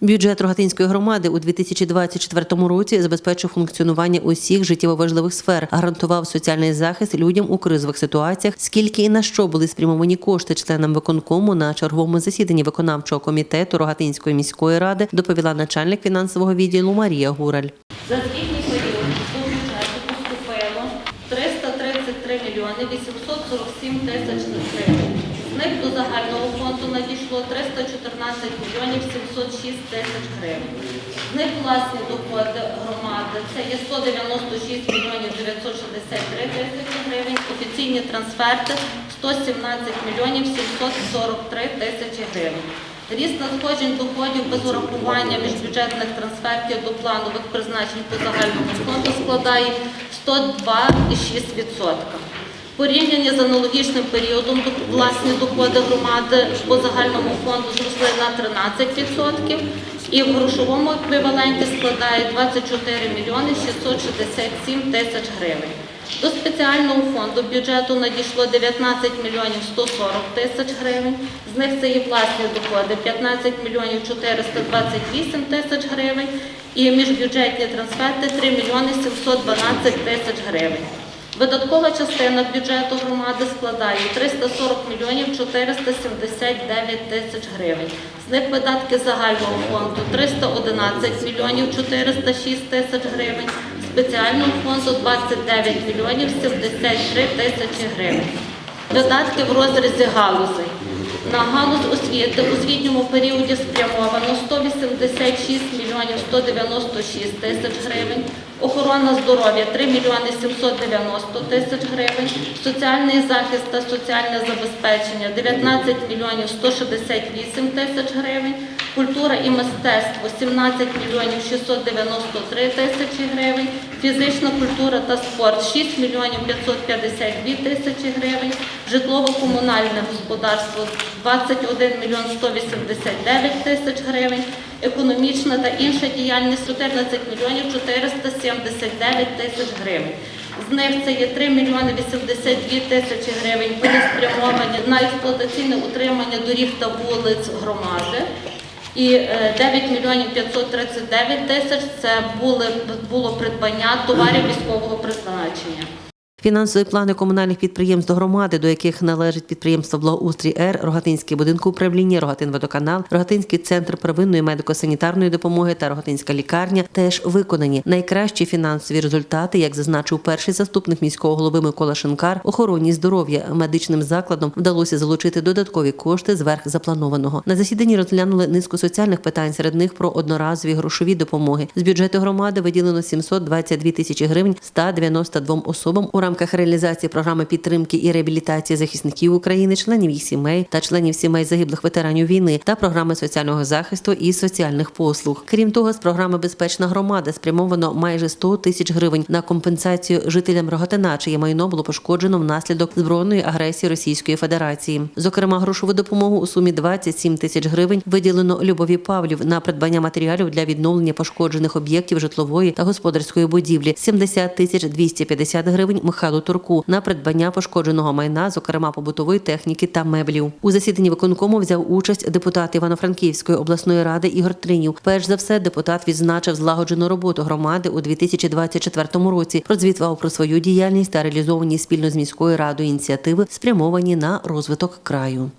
Бюджет Рогатинської громади у 2024 році забезпечив функціонування усіх життєво важливих сфер, гарантував соціальний захист людям у кризових ситуаціях. Скільки і на що були спрямовані кошти членам виконкому на черговому засіданні виконавчого комітету Рогатинської міської ради, доповіла начальник фінансового відділу Марія Гураль. За звітний період до бюджету поступило 333 мільйони 847 тисяч гривень. З них до загального фонду надійшло 314 мільйонів 706 тисяч гривень. З них власні доходи громади це є 196 мільйонів 963 тисячі гривень, офіційні трансферти 117 мільйонів 743 тисячі гривень. Ріст надходжень доходів без урахування міжбюджетних трансфертів до планових призначень по загальному фонду складає 102,6%. Порівняння з аналогічним періодом власні доходи громади по загальному фонду зросли на 13% і в грошовому еквіваленті складає 24 мільйони 667 тисяч гривень. До спеціального фонду бюджету надійшло 19 мільйонів 140 тисяч гривень. З них це є власні доходи 15 мільйонів 428 тисяч гривень і міжбюджетні трансферти 3 мільйони 712 тисяч гривень. Видаткова частина бюджету громади складає 340 мільйонів 479 тисяч гривень. З них видатки загального фонду 311 мільйонів 406 тисяч гривень, спеціального фонду 29 мільйонів 73 тисячі гривень. Видатки в розрізі галузей. На галузь освіти у звітньому періоді спрямовано 186 мільйонів 196 тисяч гривень, охорона здоров'я 3 мільйони 790 тисяч гривень, соціальний захист та соціальне забезпечення 19 мільйонів 168 тисяч гривень, культура і мистецтво 17 мільйонів 693 тисячі гривень, фізична культура та спорт 6 мільйонів 552 тисячі гривень, житлово-комунальне господарство 21 мільйон 189 тисяч гривень, економічна та інша діяльність 14 мільйонів 479 тисяч гривень. З них це є 3 мільйони 82 тисячі гривень були спрямовані на експлуатаційне утримання доріг та вулиць громади. І е, 9 мільйонів 539 тисяч це були, було придбання товарів військового призначення. Фінансові плани комунальних підприємств до громади, до яких належить підприємство Благоустрій Р, Рогатинський будинок управління, Рогатинводоканал, Рогатинський центр первинної медико-санітарної допомоги та Рогатинська лікарня теж виконані. Найкращі фінансові результати, як зазначив перший заступник міського голови Микола Шинкар, охороні здоров'я медичним закладом вдалося залучити додаткові кошти зверх запланованого. На засіданні розглянули низку соціальних питань, серед них про одноразові грошові допомоги. З бюджету громади виділено 722 тисячі гривень 192 особам у рамках реалізації програми підтримки і реабілітації захисників України, членів їх сімей та членів сімей загиблих ветеранів війни та програми соціального захисту і соціальних послуг. Крім того, з програми Безпечна громада спрямовано майже 100 тисяч гривень на компенсацію жителям Рогатина, чиє майно було пошкоджено внаслідок збройної агресії Російської Федерації. Зокрема, грошову допомогу у сумі 27 тисяч гривень виділено Любові Павлів на придбання матеріалів для відновлення пошкоджених об'єктів житлової та господарської будівлі. 70 тисяч 250 гривень Михайлу Турку на придбання пошкодженого майна, зокрема побутової техніки та меблів. У засіданні виконкому взяв участь депутат Івано-Франківської обласної ради Ігор Тринів. Перш за все, депутат відзначив злагоджену роботу громади у 2024 році. Розвітував про свою діяльність та реалізовані спільно з міською радою ініціативи, спрямовані на розвиток краю.